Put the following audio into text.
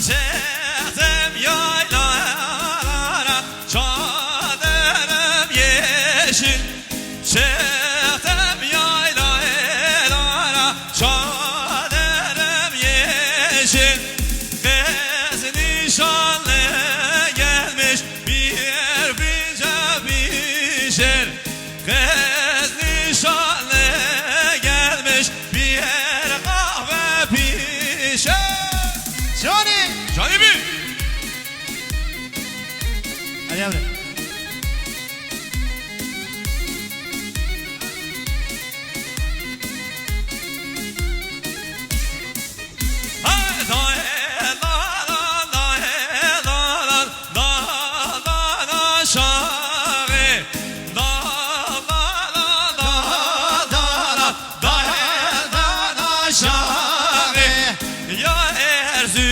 çıktım yaylalara Çadırım yeşil. Çıktım yaylalara Çadırım yeşil. Kız nişanlı Johnny! Johnny B! Allá abre. Shine. tu